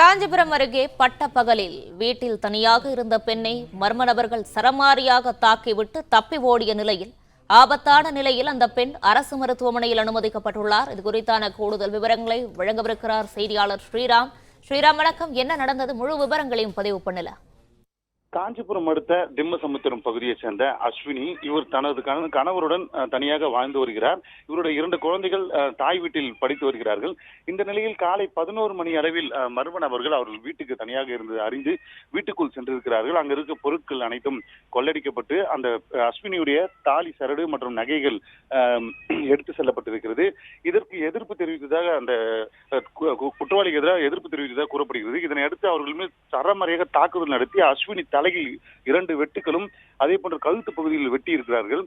காஞ்சிபுரம் அருகே பட்டப்பகலில் வீட்டில் தனியாக இருந்த பெண்ணை மர்ம நபர்கள் சரமாரியாக தாக்கிவிட்டு தப்பி ஓடிய நிலையில் ஆபத்தான நிலையில் அந்த பெண் அரசு மருத்துவமனையில் அனுமதிக்கப்பட்டுள்ளார். இது குறித்தான கூடுதல் விவரங்களை வழங்கவிருக்கிறார் செய்தியாளர் ஸ்ரீராம். ஸ்ரீராம் வணக்கம். என்ன நடந்தது? முழு விவரங்களையும் பதிவு பண்ணல. காஞ்சிபுரம் அடுத்த திம்மசமுத்திரம் பகுதியைச் சேர்ந்த அஸ்வினி இவர் தனது கண- கணவருடன் தனியாக வாழ்ந்து வருகிறார். இவருடைய இரண்டு குழந்தைகள் தாய் வீட்டில் படித்து வருகிறார்கள். இந்த நிலையில் காலை பதினோரு மணி அளவில் மர்ம நபர்கள் அவர்கள் வீட்டுக்கு தனியாக இருந்து அறிந்து வீட்டுக்குள் சென்றிருக்கிறார்கள். அங்கு இருக்க பொருட்கள் அனைத்தும் கொள்ளடிக்கப்பட்டு அந்த அஸ்வினியுடைய தாலி சரடு மற்றும் நகைகள் எடுத்து செல்லப்பட்டிருக்கிறது. இதற்கு எதிர்ப்பு தெரிவித்ததாக அந்த குற்றவாளிக்கு எதிராக எதிர்ப்பு தெரிவித்ததாக கூறப்படுகிறது. இதனை அடுத்து அவர்கள் மீது சரமறையாக தாக்குதல் நடத்தி அஸ்வினி தலையில் இரண்டு வெட்டுகளும் அதே போன்ற கழுத்து பகுதியில் வெட்டி இருக்கிறார்கள்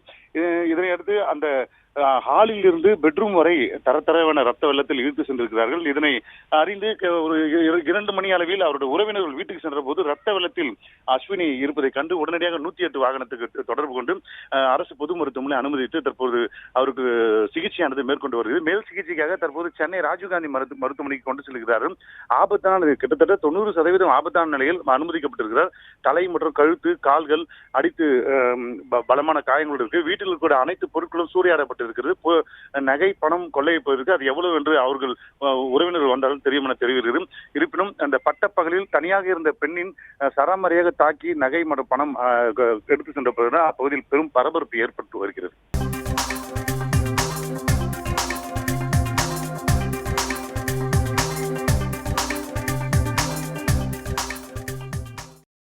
இதனை அடுத்து அந்த ஹாலில் இருந்து பெட்ரூம் வரை தரத்தரவான ரத்த வெள்ளத்தில் இழுத்து சென்றிருக்கிறார்கள். இதனை அறிந்து ஒரு இரண்டு மணி அளவில் அவருடைய உறவினர்கள் வீட்டுக்கு சென்ற போது ரத்த வெள்ளத்தில் அஸ்வினி இருப்பதை கண்டு உடனடியாக நூத்தி எட்டு வாகனத்துக்கு தொடர்பு கொண்டு அரசு பொது மருத்துவமனை அனுமதித்து தற்போது அவருக்கு சிகிச்சையானது மேற்கொண்டு வருகிறது. மேல் சிகிச்சைக்காக தற்போது சென்னை ராஜீவ்காந்தி மருத்து மருத்துவமனைக்கு கொண்டு செல்கிறார்கள். ஆபத்தான கிட்டத்தட்ட தொண்ணூறு சதவீதம் ஆபத்தான நிலையில் அனுமதிக்கப்பட்டிருக்கிறார். தலை மற்றும் கழுத்து கால்கள் அடித்து ப- பலமான காயங்கள் இருக்கு. வீட்டில் இருக்கிற அனைத்து பொருட்களும் சூறையாடப்பட்டிருக்கிறது இருக்கிறது. நகை பணம் கொள்ளை போயிருக்கு. அது எவ்வளவு என்று அவர்கள் உறவினர்கள் வந்தாலும் தெரியும் என தெரிவிக்கிறது இருப்பினும் அந்த பட்டப்பகலில் தனியாக இருந்த பெண்ணின் சராமரியாக தாக்கி நகை மற்றும் பணம் எடுத்து சென்ற பிறகு அப்பகுதியில் பெரும் பரபரப்பு ஏற்பட்டு வருகிறது.